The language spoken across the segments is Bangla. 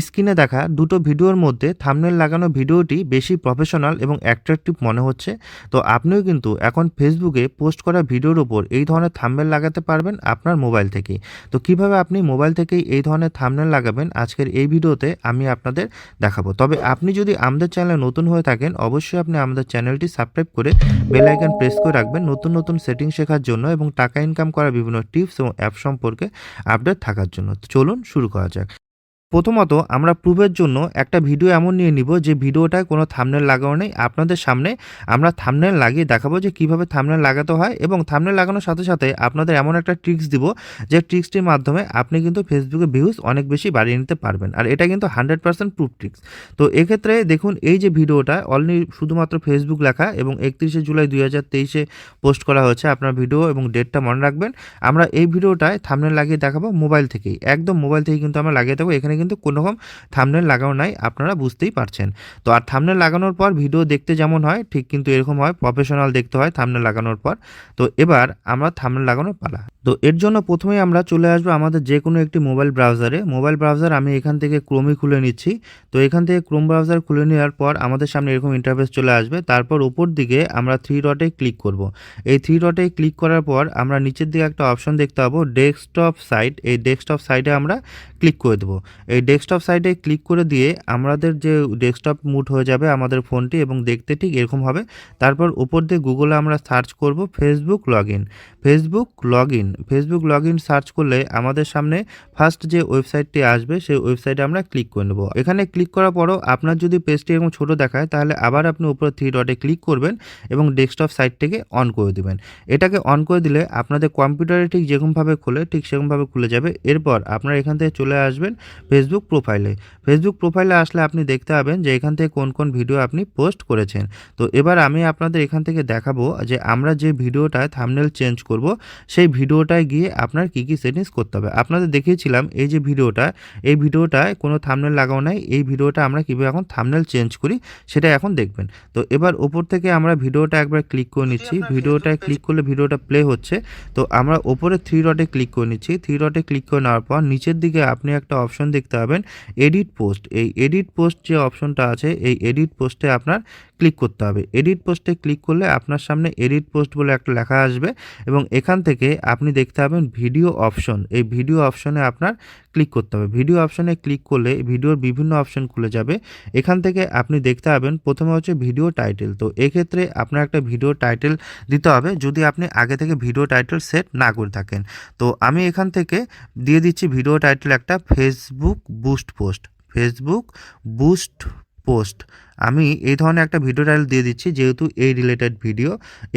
স্ক্রিনে দেখা দুটো ভিডিওর মধ্যে থামনেল লাগানো ভিডিওটি বেশি প্রফেশনাল এবং অ্যাট্রাকটিভ মনে হচ্ছে। তো আপনিও কিন্তু এখন ফেসবুকে পোস্ট করা ভিডিওর উপর এই ধরনের থামনেল লাগাতে পারবেন আপনার মোবাইল থেকেই। তো কীভাবে আপনি মোবাইল থেকেই এই ধরনের থামনেল লাগাবেন আজকের এই ভিডিওতে আমি আপনাদের দেখাবো। তবে আপনি যদি আমাদের চ্যানেলে নতুন হয়ে থাকেন, অবশ্যই আপনি আমাদের চ্যানেলটি সাবস্ক্রাইব করে বেল আইকন প্রেস করে রাখবেন নতুন নতুন সেটিং শেখার জন্য এবং টাকা ইনকাম করার বিভিন্ন টিপস এবং অ্যাপ সম্পর্কে আপডেট থাকার জন্য। চলুন শুরু করা যাক। প্রথমত আমরা প্রুফের জন্য একটা ভিডিও এমন নিয়ে নিব যে ভিডিওটায় কোনো থামনেল লাগানো নেই। আপনাদের সামনে আমরা থামনেল লাগিয়ে দেখাবো যে কীভাবে থামনেল লাগাতে হয় এবং থামনেল লাগানোর সাথে সাথে আপনাদের এমন একটা ট্রিক্স দিব যে ট্রিক্সটির মাধ্যমে আপনি কিন্তু ফেসবুকে ভিউজ অনেক বেশি বাড়িয়ে নিতে পারবেন। আর এটা কিন্তু হান্ড্রেড পার্সেন্ট প্রুফ ট্রিক্স তো এক্ষেত্রে দেখুন, এই যে ভিডিওটা অলরেডি শুধুমাত্র ফেসবুক লেখা এবং একত্রিশে জুলাই দুই হাজার তেইশে পোস্ট করা হয়েছে আপনার ভিডিও এবং ডেটটা মনে রাখবেন। আমরা এই ভিডিওটায় থামনেল লাগিয়ে দেখাবো মোবাইল থেকেই। একদম মোবাইল থেকে কিন্তু আমরা লাগিয়ে দেবো। এখানে কিন্তু কোনো রকম থামনেল লাগানো নাই, আপনারা বুঝতেই পারছেন। তো আর থামনেল লাগানোর পর ভিডিও দেখতে যেমন হয়, ঠিক কিন্তু এরকম হয় প্রফেশনাল দেখতে হয় থামনেল লাগানোর পর। তো এবার আমরা থামনেল লাগানোর পালা। তো এর জন্য প্রথমেই আমরা চলে আসব আমাদের যে কোনো একটি মোবাইল ব্রাউজারে। মোবাইল ব্রাউজার আমি এখান থেকে ক্রোমই খুলে নিচ্ছি। তো এখান থেকে ক্রোম ব্রাউজার খুলে নেওয়ার পর আমাদের সামনে এরকম ইন্টারফেস চলে আসবে। তারপর উপর দিকে আমরা থ্রি ডটে ক্লিক করব। এই থ্রি ডটে ক্লিক করার পর আমরা নিচের দিকে একটা অপশন দেখতে পাবো ডেস্কটপ সাইট এই ডেস্কটপ সাইটে আমরা ক্লিক করে দেবো। এই ডেস্কটপ সাইটে ক্লিক করে দিয়ে আমাদের যে ডেস্কটপ মুড হয়ে যাবে আমাদের ফোনটি এবং দেখতে ঠিক এরকম হবে। তারপর উপর দিয়ে গুগলে আমরা সার্চ করব Facebook log in Facebook log in Facebook log in search করলে আমাদের সামনে ফার্স্ট যে ওয়েবসাইটটি আসবে, সেই ওয়েবসাইটে আমরা ক্লিক করে নেব। এখানে ক্লিক করার পরও আপনার যদি পেজটি এরকম ছোট দেখায়, তাহলে আবার আপনি উপরে থ্রি ডটে ক্লিক করবেন এবং ডেস্কটপ সাইটটিকে অন করে দেবেন। এটাকে অন করে দিলে আপনাদের কম্পিউটারে ঠিক যেরকমভাবে খুলে, ঠিক সেরকমভাবে খুলে যাবে। এরপর আপনারা এখান থেকে চলে আসবেন ফেসবুক প্রোফাইলে ফেসবুক প্রোফাইলে আসলে আপনি দেখতে পাবেন যে এখান থেকে কোন কোন ভিডিও আপনি পোস্ট করেছেন। তো এবার আমি আপনাদের এখান থেকে দেখাবো যে আমরা যে ভিডিওটায় থামনেল চেঞ্জ করব, সেই ভিডিওটায় গিয়ে আপনার কী কী সেটিংস করতে হবে। আপনাদের দেখিয়েছিলাম এই যে ভিডিওটা এই ভিডিওটায় কোনো থামনেল লাগানো নাই এই ভিডিওটা আমরা কীভাবে এখন থামনেল চেঞ্জ করি সেটা এখন দেখবেন। তো এবার ওপর থেকে আমরা ভিডিওটা একবার ক্লিক করে নিচ্ছি। ভিডিওটায় ক্লিক করলে ভিডিওটা প্লে হচ্ছে। তো আমরা ওপরে থ্রি ডটে ক্লিক করে নিচ্ছি। থ্রি ডটে ক্লিক করে নেওয়ার পর নিচের দিকে আপনি একটা অপশন দেখতে পাবেন এডিট পোস্ট এই এডিট পোস্ট যে অপশনটা আছে এই এডিট পোস্টে আপনার ক্লিক করতে হবে। এডিট পোস্টে ক্লিক করলে আপনার সামনে এডিট পোস্ট বলে একটা লেখা আসবে এবং এখান থেকে আপনি দেখতে পাবেন ভিডিও অপশন এই ভিডিও অপশনে আপনার ক্লিক করতে হবে। ভিডিও অপশনে ক্লিক করলে ভিডিওর বিভিন্ন অপশন খুলে যাবে। এখান থেকে আপনি দেখতে পাবেন প্রথমে হচ্ছে ভিডিও টাইটেল তো এক্ষেত্রে আপনার একটা ভিডিও টাইটেল দিতে হবে। যদি আপনি আগে থেকে ভিডিও টাইটেল সেট না করে থাকেন। তো আমি এখান থেকে দিয়ে দিচ্ছি ভিডিও টাইটেল একটা Facebook boost post Facebook boost post. আমি এই ধরনের একটা ভিডিও টাইটেল দিয়ে দিচ্ছি, যেহেতু এই রিলেটেড ভিডিও।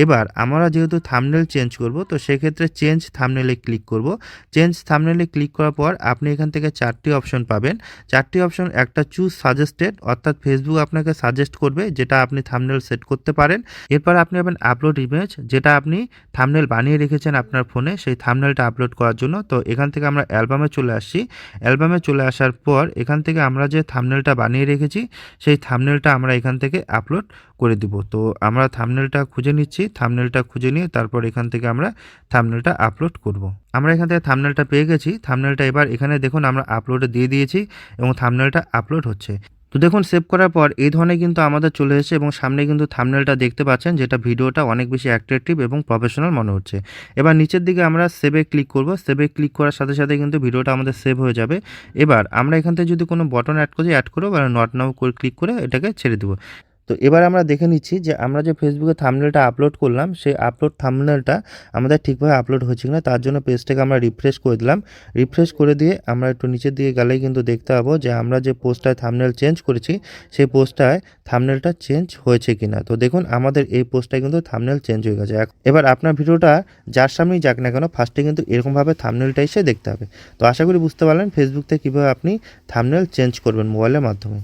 এবার আমরা যেহেতু থামনেল চেঞ্জ করব, তো সেক্ষেত্রে চেঞ্জ থামনেলে ক্লিক করব। চেঞ্জ থামনেলে ক্লিক করার পর আপনি এখান থেকে চারটি অপশন পাবেন। চারটি অপশন একটা চুজ সাজেস্টেড অর্থাৎ ফেসবুক আপনাকে সাজেস্ট করবে যেটা আপনি থামনেল সেট করতে পারেন। এরপর আপনি পাবেন আপলোড ইমেজ যেটা আপনি থামনেল বানিয়ে রেখেছেন আপনার ফোনে সেই থামনেলটা আপলোড করার জন্য। তো এখান থেকে আমরা অ্যালবামে চলে আসছি। অ্যালবামে চলে আসার পর এখান থেকে আমরা যে থামনেলটা বানিয়ে রেখেছি সেই থামনেলটা আমরা এখান থেকে আপলোড করে দিব। তো আমরা থামনেলটা খুঁজে নিচ্ছি থামনেলটা খুঁজে নিয়ে তারপর এখান থেকে আমরা থামনেলটা আপলোড করব। আমরা এখান থেকে থামনেলটা পেয়ে গেছি। থামনেলটা এবার এখানে দেখুন আমরা আপলোডে দিয়ে দিয়েছি এবং থামনেলটা আপলোড হচ্ছে। তো দেখুন সেভ করার পর এই ধরনের কিন্তু আমাদের চলে এসেছে এবং সামনে কিন্তু থামনেলটা দেখতে পাচ্ছেন, যেটা ভিডিওটা অনেক বেশি অ্যাট্রাকটিভ এবং প্রফেশনাল মনে হচ্ছে। এবার নিচের দিকে আমরা সেভে ক্লিক করব। সেভে ক্লিক করার সাথে সাথে কিন্তু ভিডিওটা আমাদের সেভ হয়ে যাবে। এবার আমরা এখান থেকে যদি কোনো বটন অ্যাড করি অ্যাড করব বা নট নাও করে ক্লিক করে এটাকে ছেড়ে দেবো। তো এবার আমরা দেখে নিচ্ছি যে আমরা যে ফেসবুকে থামনেলটা আপলোড করলাম, সেই আপলোড থামনেলটা আমাদের ঠিকভাবে আপলোড হচ্ছে কিনা, তার জন্য পেজটাকে আমরা রিফ্রেশ করে দিলাম। রিফ্রেশ করে দিয়ে আমরা একটু নিচের দিকে গেলেই কিন্তু দেখতে পাবো যে আমরা যে পোস্টটায় থামনেল চেঞ্জ করেছি, সেই পোস্টটায় থামনেলটা চেঞ্জ হয়েছে কিনা। তো দেখুন, আমাদের এই পোস্টটায় কিন্তু থামনেল চেঞ্জ হয়ে গেছে। এবার আপনার ভিডিওটা যার সামনেই যাক না কেন ফার্স্টে কিন্তু এরকমভাবে থামনেলটা এসে দেখতে হবে। তো আশা করি বুঝতে পারলেন ফেসবুক থেকে কীভাবে আপনি থামনেল চেঞ্জ করবেন মোবাইলের মাধ্যমে।